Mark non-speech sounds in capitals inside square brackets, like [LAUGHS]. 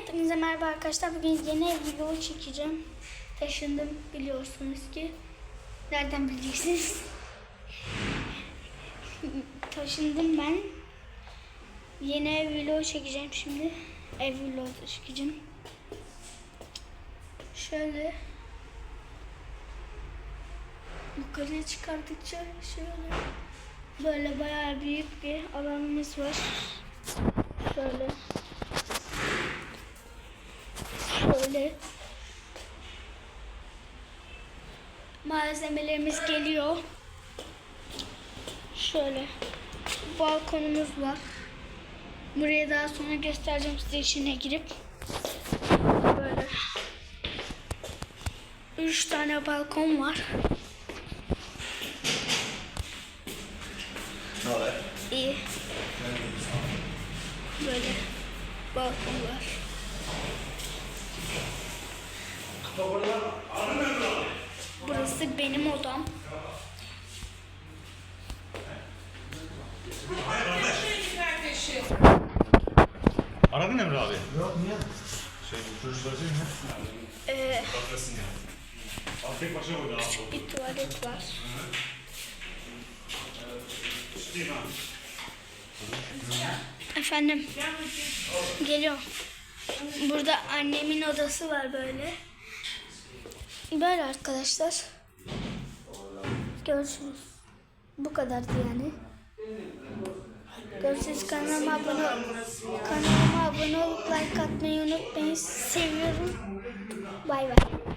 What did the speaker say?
Hepinize merhaba arkadaşlar. Bugün yeni ev video çekeceğim. Taşındım biliyorsunuz ki. Nereden bileceksiniz? [LAUGHS] Taşındım ben. Yeni ev video çekeceğim şimdi. Ev video çekeceğim. Şöyle yukarıya çıkardıkça şöyle böyle bayağı büyük bir alanımız var. Şöyle Şöyle. Malzemelerimiz geliyor. Şöyle. Balkonumuz var. Buraya daha sonra göstereceğim size içine girip. Böyle. Üç tane balkon var. Ne haber? İyi. Böyle balkon var. Burası benim odam. Aradın Emre abi. Yok niye? Şey, çocuklar değil mi? Ee, Baklasın ya. Abi tek başına koydu abi. bir tuvalet var. Abi? Efendim. Geliyor. Burada annemin odası var böyle. Böyle arkadaşlar. Görüşürüz. Bu kadardı yani. Görüşürüz. Kanalıma abone. Kanalıma abone olup like atmayı unutmayın. Seviyorum. Bay bay.